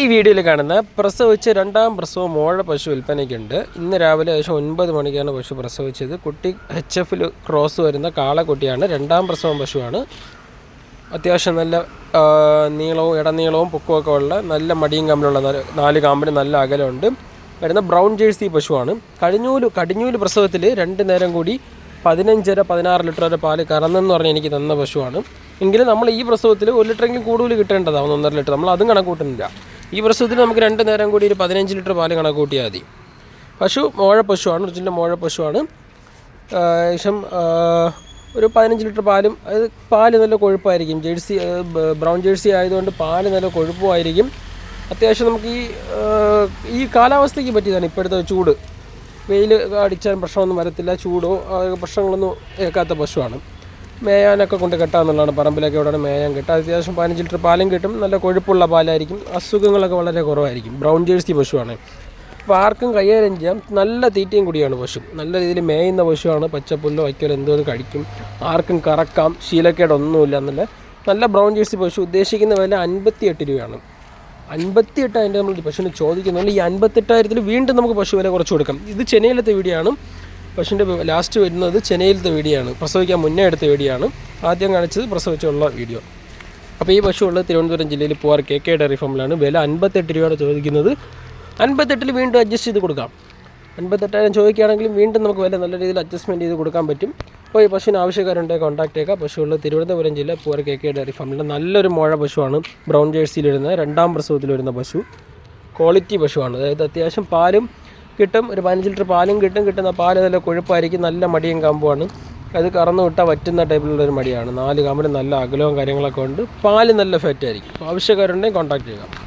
ഈ വീഡിയോയിൽ കാണുന്ന പ്രസവിച്ച് രണ്ടാം പ്രസവം മോഴ പശു വിൽപ്പനയ്ക്കുണ്ട്. ഇന്ന് രാവിലെ ഏകദേശം ഒൻപത് മണിക്കാണ് പശു പ്രസവിച്ചത്. കുട്ടി എച്ച് എഫിൽ ക്രോസ് വരുന്ന കാളക്കുട്ടിയാണ്. രണ്ടാം പ്രസവം പശുവാണ്. അത്യാവശ്യം നല്ല നീളവും ഇടനീളവും പൊക്കമൊക്കെ ഉള്ള നല്ല മടിയും കമ്പിലുള്ള നാല് കാമ്പിന് നല്ല അകലമുണ്ട്. വരുന്ന ബ്രൗൺ ജേഴ്സി പശുവാണ്. കടിഞ്ഞൂൽ കടിഞ്ഞൂൽ പ്രസവത്തിൽ രണ്ട് നേരം കൂടി പതിനഞ്ചര പതിനാറ് ലിറ്റർ വരെ പാൽ കറന്നെന്ന് പറഞ്ഞ് എനിക്ക് തന്ന പശുവാണ്. എങ്കിലും നമ്മൾ ഈ പ്രസവത്തിൽ ഒരു ലിറ്ററെങ്കിലും കൂടുതൽ കിട്ടേണ്ടതാണ് ഒന്നര ലിറ്റർ. നമ്മൾ അതും കണക്ക് കൂട്ടുന്നില്ല ഈ പ്രസവത്തിൽ നമുക്ക് രണ്ട് നേരം കൂടി ഒരു പതിനഞ്ച് ലിറ്റർ പാൽ കണക്ക് കൂട്ടിയാൽ മതി. പശു മോഴ പശുവാണ് ഒറിജിനൽ മോഴ പശുവാണ്. ഏകദേശം ഒരു പതിനഞ്ച് ലിറ്റർ പാലും അത് പാൽ നല്ല കൊഴുപ്പായിരിക്കും. ജേഴ്സി ബ്രൗൺ ജേഴ്സി ആയതുകൊണ്ട് പാൽ നല്ല കൊഴുപ്പുമായിരിക്കും. അത്യാവശ്യം നമുക്ക് ഈ ഈ കാലാവസ്ഥയ്ക്ക് പറ്റിയതാണ് ഇപ്പോഴത്തെ ചൂട്. വെയിൽ അടിച്ചാൽ പ്രശ്നമൊന്നും വരത്തില്ല. ചൂടോ പ്രശ്നങ്ങളൊന്നും ഏൽക്കാത്ത പശുവാണ്. മേയാനൊക്കെ കൊണ്ട് കെട്ടാന്നുള്ളതാണ്. പറമ്പിലൊക്കെ എവിടെയാണ് മേയാൻ കിട്ടുക? അത്യാവശ്യം പതിനഞ്ച് ലിറ്റർ പാലും കിട്ടും. നല്ല കൊഴുപ്പുള്ള പാലായിരിക്കും. അസുഖങ്ങളൊക്കെ വളരെ കുറവായിരിക്കും. ബ്രൗൺ ജേഴ്സി പശുവാണ്. അപ്പോൾ ആർക്കും കൈകാര്യം ചെയ്യാം. നല്ല തീറ്റയും കൂടിയാണ് പശു. നല്ല രീതിയിൽ മേയുന്ന പശുവാണ്. പച്ചപ്പുല്ലോ വയ്ക്കലോ എന്തോന്ന് കഴിക്കും. ആർക്കും കറക്കാം. ശീലക്കേടൊന്നുമില്ല എന്നല്ല നല്ല ബ്രൗൺ ജേഴ്സി പശു ഉദ്ദേശിക്കുന്ന വില അൻപത്തി എട്ട് രൂപയാണ്. അൻപത്തി എട്ടായിരം നമ്മൾ പശുവിന് ചോദിക്കുന്നുണ്ട് ഈ അൻപത്തെട്ടായിരത്തിൽ വീണ്ടും നമുക്ക് പശു വില കുറച്ച് കൊടുക്കാം. ഇത് ചെന്നൈയിലത്തെ വീഡിയോ ആണ്. പശുവിന്റെ ലാസ്റ്റ് വരുന്നത് ചെന്നൈയിലത്തെ വീഡിയോയാണ്. പ്രസവിക്കാൻ മുന്നേ എടുത്ത വീഡിയോ ആണ് ആദ്യം കാണിച്ചത് പ്രസവിച്ചുള്ള വീഡിയോ. അപ്പോൾ ഈ പശു ഉള്ളത് തിരുവനന്തപുരം ജില്ലയിൽ പൂവാർ കെ കെ ഡയറി ഫാമിലാണ്. വില അൻപത്തെട്ട് രൂപയാണ് ചോദിക്കുന്നത്. അൻപത്തെട്ടിൽ വീണ്ടും അഡ്ജസ്റ്റ് ചെയ്ത് കൊടുക്കാം. അൻപത്തെട്ടായിരം ചോദിക്കുകയാണെങ്കിലും വീണ്ടും നമുക്ക് വില നല്ല രീതിയിൽ അഡ്ജസ്റ്റ്മെന്റ് ചെയ്ത് കൊടുക്കാൻ പറ്റും. അപ്പോൾ ഈ പശുവിന് ആവശ്യക്കാരുണ്ടെങ്കിൽ കോൺടാക്ട് ചെയ്യുക പശു ഉള്ളത് തിരുവനന്തപുരം ജില്ല പൂവാർ കെ കെ ഡയറി ഫാമിലെ നല്ലൊരു മുഴ പശുവാണ്. ബ്രൗൺ ജേഴ്സിയിൽ വരുന്ന രണ്ടാം പ്രസവത്തിൽ വരുന്ന പശു. ക്വാളിറ്റി പശുവാണ്. അതായത് അത്യാവശ്യം പാലും കിട്ടും ഒരു പതിനഞ്ച് ലിറ്റർ പാലും കിട്ടും കിട്ടുന്ന പാൽ നല്ല കൊഴുപ്പായിരിക്കും നല്ല മടിയും കാമ്പുമാണ് അത് കറന്നു വിട്ടാൽ പറ്റുന്ന ടൈപ്പിലുള്ള ഒരു മടിയാണ്. നാല് കാമ്പിന് നല്ല അകലവും കാര്യങ്ങളൊക്കെ ഉണ്ട്. പാൽ നല്ല ഫാറ്റ് ആയിരിക്കും. അപ്പോൾ ആവശ്യക്കാരുണ്ടെങ്കിൽ കോൺടാക്ട് ചെയ്യുക